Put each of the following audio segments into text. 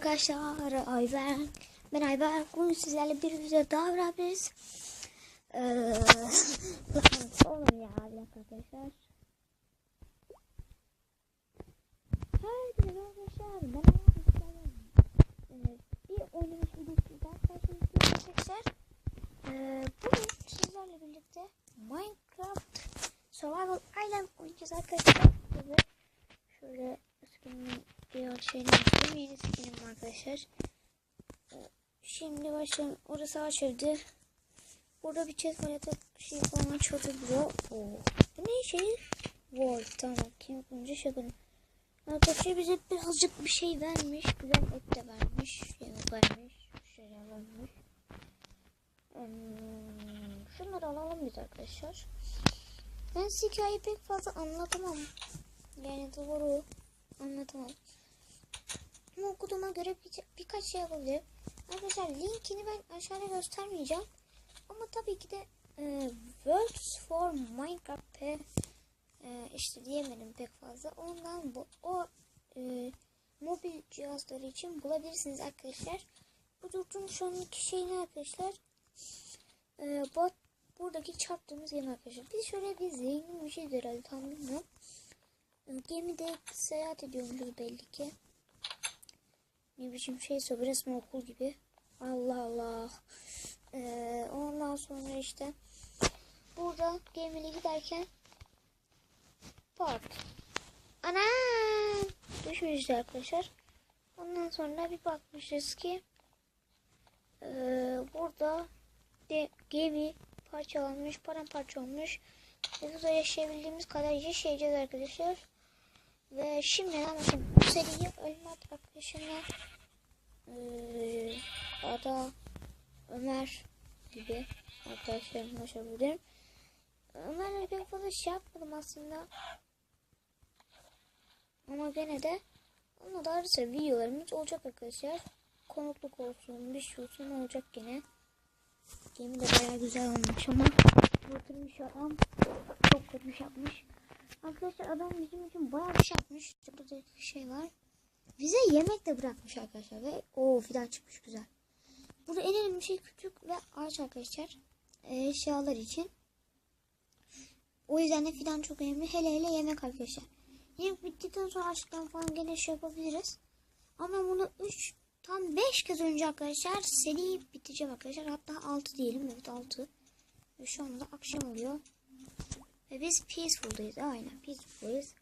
arkadaşlar Ayber. Ben Ayber. Bugün sizlerle bir video daha beraberiz. Ee, oğlum ya arkadaşlar. Herkese arkadaşlar. Ben Ayber. Ee, bir oynamış videosuyla karşınızdayım arkadaşlar. Ee, bugün sizlerle birlikte Minecraft Survival Island oynayacağız arkadaşlar. Ve şöyle skinimin diğer şeyini açtım. Yeni skinim arkadaşlar. Şimdi başlayalım. Orası evde. Burada bir chest var ya da şey falan çatılıyor. Oo. Bu ne şey? Wall. Tamam. Kim önce şey yapalım. Arkadaşlar bize birazcık bir şey vermiş. Güzel et de vermiş. Yemek vermiş. Şeyler vermiş. Hmm, şunları alalım biz arkadaşlar. Ben hikayeyi pek fazla anlatamam. Yani doğru anlatamam. Ama okuduğuma göre bir, birkaç şey yapabilirim. Arkadaşlar linkini ben aşağıda göstermeyeceğim. Ama tabii ki de e, Words for Minecraft e, işte diyemedim pek fazla. Ondan bu o e, mobil cihazları için bulabilirsiniz arkadaşlar. Bu durduğum şu anki şey ne arkadaşlar? E, bot buradaki çarptığımız gemi arkadaşlar. Biz şöyle bir zengin bir şeydir herhalde tam bilmiyorum. E, gemide seyahat ediyormuşuz belli ki. Ne biçim şeyse bu resmen okul gibi. Allah Allah. Ee, ondan sonra işte burada gemiyle giderken park. Ana düşmüşüz arkadaşlar. Ondan sonra bir bakmışız ki e, burada de, gemi parçalanmış, paramparça olmuş. Burada yaşayabildiğimiz kadar yaşayacağız arkadaşlar. Ve şimdi anlatayım. Seriyi Ölmat arkadaşımla ee, Ada Ömer gibi arkadaşlarımla yaşayabilirim. Ömer'le pek fazla şey yapmadım aslında. Ama gene de onunla da ara sıra videolarımız olacak arkadaşlar. Konukluk olsun, bir şey olsun olacak gene. Gemi de bayağı güzel olmuş ama oturmuş adam çok kötü şey yapmış. Arkadaşlar adam bizim için bayağı bir şey yapmış. Burada bir şey var. Bize yemek de bırakmış arkadaşlar ve o fidan çıkmış güzel. Burada en önemli şey küçük ve ağaç arkadaşlar. Eşyalar için. O yüzden de fidan çok önemli. Hele hele yemek arkadaşlar. Yemek bittikten sonra açlıktan falan gene şey yapabiliriz. Ama bunu 3 tam 5 kez önce arkadaşlar seri biteceğim arkadaşlar. Hatta 6 diyelim. Evet 6. Ve şu anda akşam oluyor. Ve biz peaceful'dayız. Aynen peaceful'dayız.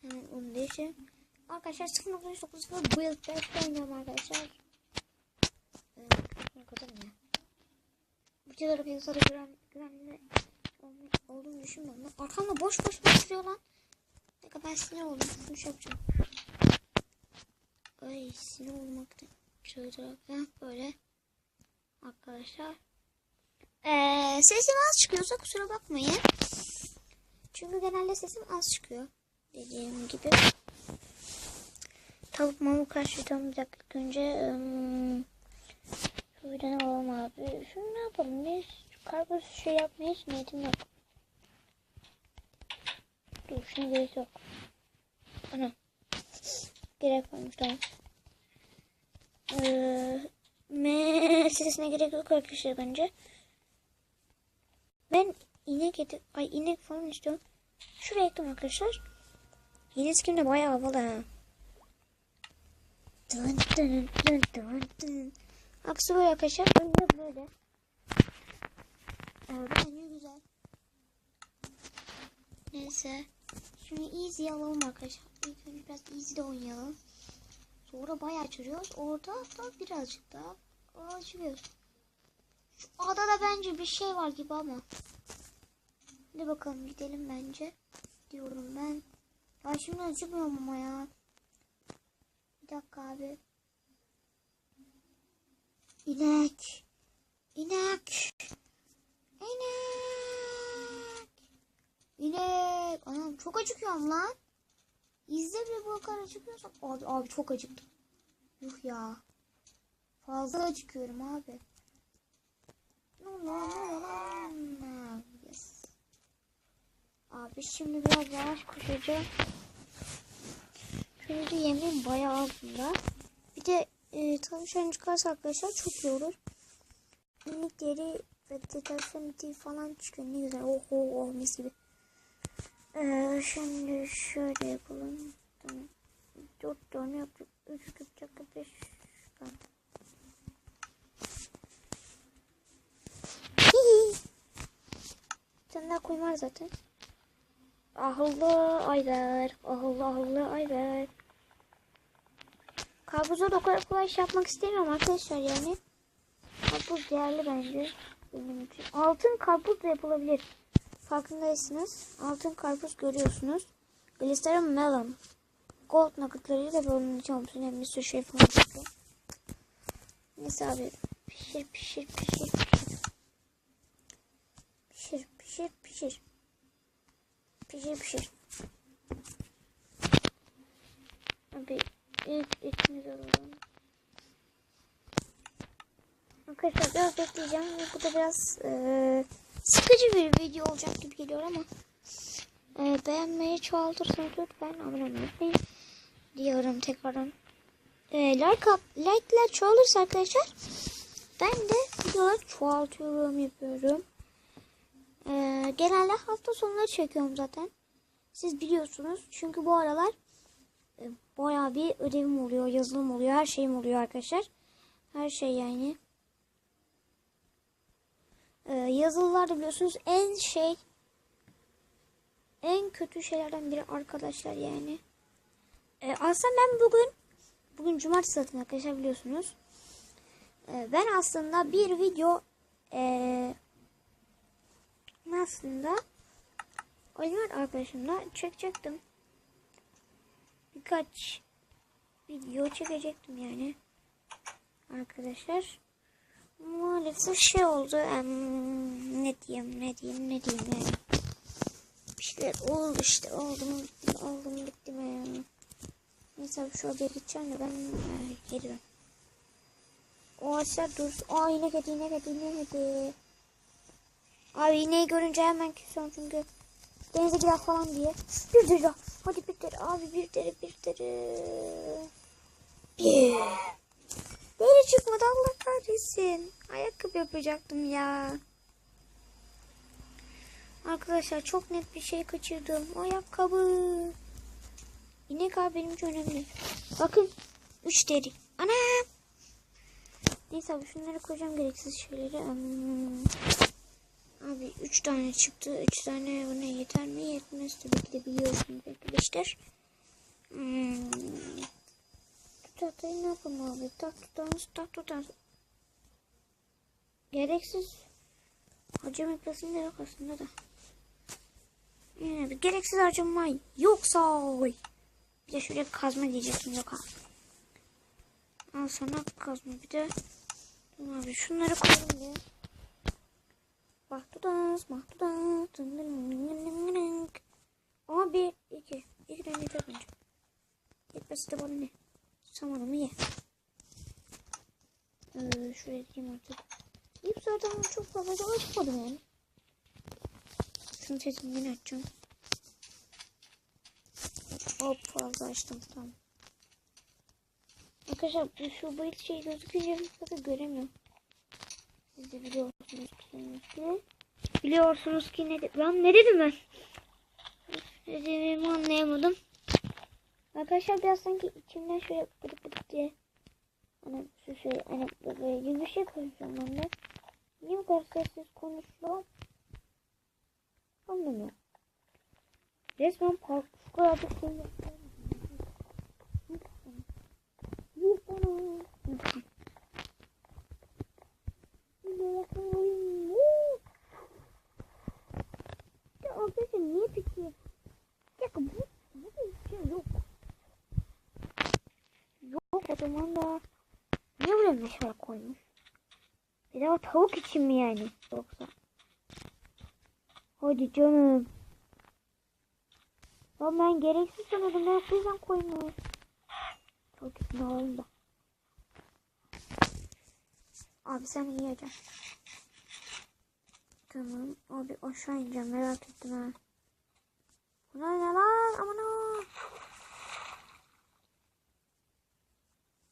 Hemen onu değiştirelim. Arkadaşlar 0.9 build oynuyorum arkadaşlar. Ee, ne kadar ne? Videoları piyasalara güven, güvenli olduğunu düşünmüyorum. Arkamda boş boş başlıyor lan. Ne kadar sinir oldum. Şunu şey yapacağım. Ay sinir olmakta. Şöyle böyle. Arkadaşlar. Ee, sesim az çıkıyorsa kusura bakmayın. Çünkü genelde sesim az çıkıyor. Dediğim gibi. Tavuk mamuk kaçırdım bir dakika önce. Şöyle ne alalım abi. Şunu ne yapalım biz? Kargo şey yapmaya hiç niyetim yok. Dur şunu gerek yok. Ana. Gerek varmış tamam. Ee, me sesine gerek yok arkadaşlar bence. Ben inek eti, ay inek falan istiyorum. Şuraya ektim arkadaşlar. Yeni skin de bayağı havalı ha. Dın dın dın dın dın. Aksi böyle arkadaşlar. Önce böyle. Evet, bence güzel. Neyse. Şimdi easy alalım arkadaşlar. İlk önce biraz easy de oynayalım. Sonra bayağı açıyoruz. Orada da birazcık daha açıyoruz. Şu adada bence bir şey var gibi ama. Hadi bakalım gidelim bence. Diyorum ben. Ya şimdi acımıyorum ama ya. Bir dakika abi. İnek. İnek. İnek. İnek. Anam çok acıkıyorum lan. İzle bir bu kadar acıkıyorsam. Abi, abi çok acıktım. Yuh ya. Fazla acıkıyorum abi. Yes. Abi şimdi biraz yavaş koşacağım. Çünkü yemin bayağı altında. Bir de e, tavşan çıkarsa arkadaşlar çok iyi olur. Minik deri vegetasyon iti falan çıkıyor. Ne güzel. Oh oh oh mis gibi. Ee, şimdi şöyle yapalım. Tamam. Dört tane yaptık. Üç yapacak. Beş tane. Sen daha koyma zaten. Ahıllı ayber. Ahıllı ahıllı ayber. Karpuza da kadar kolay şey yapmak istemiyorum arkadaşlar yani. Karpuz değerli bence. Benim için. Altın karpuz da yapılabilir. Farkındaysınız. Altın karpuz görüyorsunuz. Glycerin melon. Gold nuggetlarıyla da bunun için olmuşsun. Hem bir sürü şey falan. Neyse abi. Pişir pişir pişir pişir. Pişir pişir pişir. Abi ilk etimiz alalım. Arkadaşlar biraz bekleyeceğim. Bu da biraz e, sıkıcı bir video olacak gibi geliyor ama e, beğenmeyi çoğaltırsanız lütfen abone olmayı unutmayın diyorum tekrardan. E, like, up, like'ler çoğalırsa arkadaşlar ben de videoları çoğaltıyorum yapıyorum. E, genelde hafta sonları çekiyorum zaten. Siz biliyorsunuz çünkü bu aralar e, bayağı bir ödevim oluyor, yazılım oluyor, her şeyim oluyor arkadaşlar. Her şey yani. Ee, yazılılarda biliyorsunuz en şey en kötü şeylerden biri arkadaşlar yani. Ee, aslında ben bugün bugün cumartesi zaten arkadaşlar biliyorsunuz. Ee, ben aslında bir video ee, aslında Oliver arkadaşımla çekecektim. Birkaç video çekecektim yani. Arkadaşlar maalesef şey oldu. Em, ne diyeyim ne diyeyim ne diyeyim yani. Bir şeyler oldu işte oldu mu bitti mi oldu mu bitti mi yani. Neyse şu odaya gideceğim de ben e, gelirim. O aşağı dur. Aa yine kedi yine kedi yine kedi. Abi iğneyi görünce hemen kesiyorum çünkü denize gider falan diye. Bir deri Hadi bir deri abi bir deri bir deri. Bir. Deri çıkmadı Allah kahretsin. Ayakkabı yapacaktım ya. Arkadaşlar çok net bir şey kaçırdım. Ayakkabı. İnek abi benim için önemli. Bakın. Üç deri. Ana. Neyse abi şunları koyacağım gereksiz şeyleri. Hmm. Abi 3 tane çıktı. 3 tane buna yeter mi? Yetmez tabii ki de biliyorsunuz arkadaşlar. Hmm. Tahtayı ne yapalım abi? Taht tutarız, taht tutarız. Gereksiz. Harcama yapasın da yok aslında da. Yine bir gereksiz harcama yoksa bir de şöyle kazma diyecektim yok abi. Al sana kazma bir de. Abi şunları koyalım diye. Mahtudas, mahtudas. Ama bir, iki. İki tane yeter bence. Yetmesi de bana ne? Samanımı ye. Ee, şuraya diyeyim artık. İp zaten çok fazla da açmadım yani. Şunu sesinden açacağım. Hop fazla açtım tamam. Arkadaşlar şu bu şey gözükünce fazla göremiyorum. Siz de biliyorsunuz ki. Biliyorsunuz ki ne de... Lan ne dedim ben? Ne dediğimi anlayamadım. Arkadaşlar biraz sanki içimden şöyle gıdık gıdık diye. Hani şu şey hani böyle gibi bir şey konuşuyorum ben de. Niye bu kadar sessiz konuşuyorum? Anlamıyorum. Resmen park şu kadar bir şey yapıyorum. Bir tane. Ya arkadaşlar niye peki? Ya bu, bu bir şey yok. Yok o zaman da niye buraya meşale koymuş? O tavuk için mi yani yoksa? Hadi canım. Ya ben gereksiz sanırım. Ben o yüzden. Tavuk için alalım da. Abi sen yiyeceksin. Tamam. Abi aşağı ineceğim. Merak ettim ha. Bunlar ne lan? Aman o.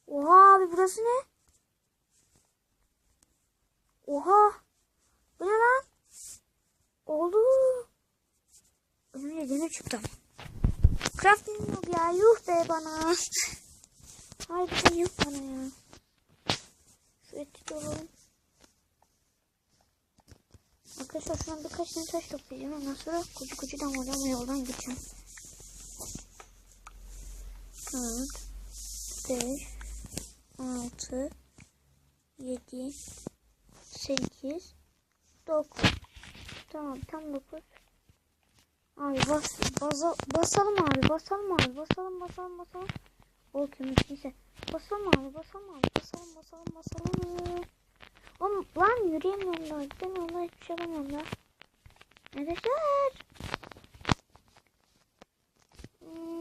Oha abi burası ne? Oha. Bu ne lan? Oldu. Önümde demir çıktı. Crafting yok ya. Yuh be bana. Harbiden yuh bana ya. Şu eti de alalım. Arkadaşlar şu an birkaç tane taş toplayacağım. Ondan sonra kucu kucu damarlama yoldan gideceğim. 4 5 6 7 8 9 Tamam tam 9 Abi bas, baza, basalım abi basalım abi basalım basalım basalım. O kömür neyse Basalım abi basalım abi basalım basalım basalım. Oğlum lan yürüyemiyorum da gidemiyorum da hiçbir şey yapamıyorum da Arkadaşlar. Hmm.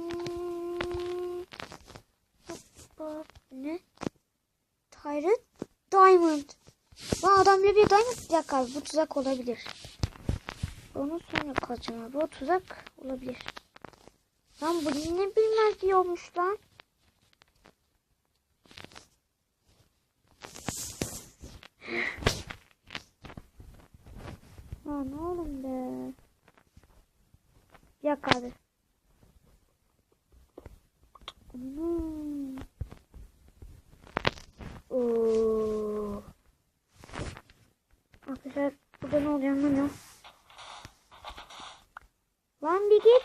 Ne? Tyrant Diamond. Lan adam bir diamond bir dakika abi, bu tuzak olabilir. Onu sonra kaçacağım abi. O tuzak olabilir. Lan bu ne bilmez diyormuş lan. Lan oğlum be. Dakika abi. Hmm. Oo. Arkadaşlar burada ne olacağını bilmiyorum. Lan bir git.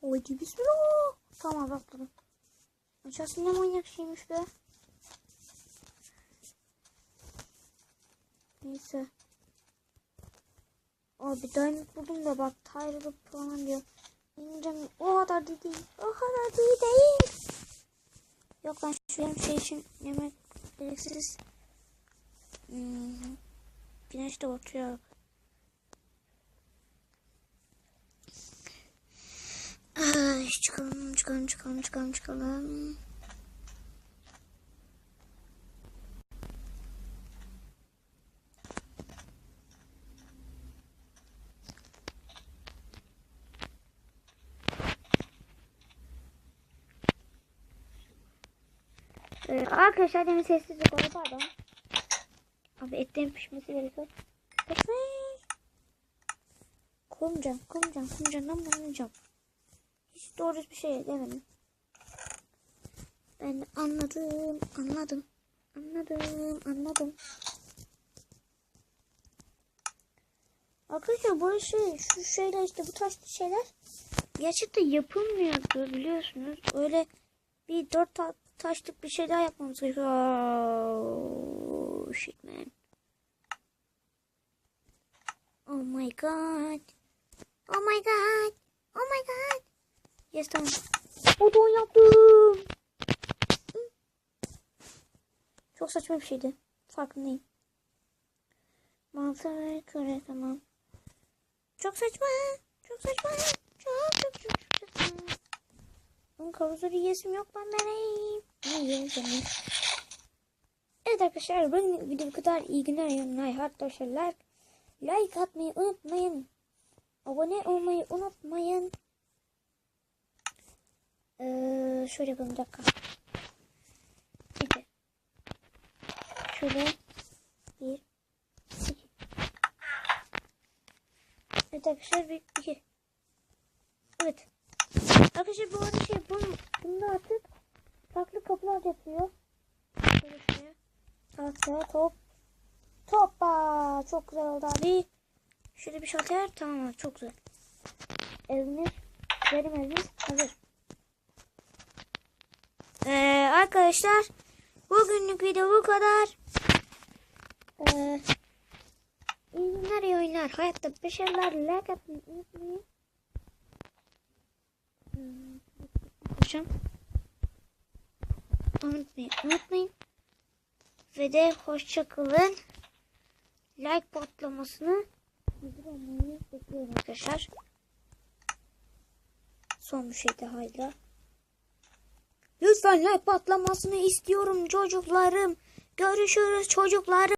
Haydi bismillah. Tamam atladım. Aşağısı ne manyak şeymiş be. Neyse. Abi diamond buldum da bak Tyrell'ı falan diyor. İneceğim. O kadar da değil. O kadar değil. Yok ben şu şey için yemek gereksiz. Hmm. Güneş de batıyor. Ay, çıkalım çıkalım çıkalım çıkalım çıkalım. Ee, arkadaşlar demin sessizlik oldu pardon. Abi etlerin pişmesi gerekiyor. Kovmayacağım, kovmayacağım, kovmayacağım, lan kovmayacağım. Hiç doğru bir şey demedim. Ben anladım, anladım, anladım, anladım. Arkadaşlar bu şey, şu şeyler işte bu taş şeyler gerçekten yapılmıyordu biliyorsunuz. Öyle bir dört taşlık bir şey daha yapmamız gerekiyor. Oh, shit man. Oh my god. Oh my god. Oh my god. Yes tamam. Odun yaptım. Çok saçma bir şeydi. Farkındayım. Mantığa göre tamam. Çok saçma. Çok saçma. Çok çok çok çok saçma. Onun kavuzu bir yesim yok ben vereyim. Evet arkadaşlar bugün video kadar. İyi günler yorumlar. Arkadaşlar like, like atmayı unutmayın. Abone olmayı unutmayın. Ee, şöyle yapalım bir dakika. İki. Şöyle. Bir. iki. Evet arkadaşlar bir iki. Evet. Arkadaşlar bu arada şey bunu, bunda artık farklı kapılar yapıyor. Şöyle top. Toppa. Çok güzel oldu abi. Şöyle bir şalter. Tamam abi çok güzel. Evimiz, benim evimiz hazır. Ee, arkadaşlar bugünlük video bu kadar. Ee, iyi günler, iyi oyunlar. Hayatta bir şeyler like atmayı unutmayın. Hmm. Unutmayın, unutmayın. Ve de hoşça kalın. Like patlamasını bekliyorum arkadaşlar. Son bir şey daha ile. Lütfen like patlamasını istiyorum çocuklarım. Görüşürüz çocuklarım.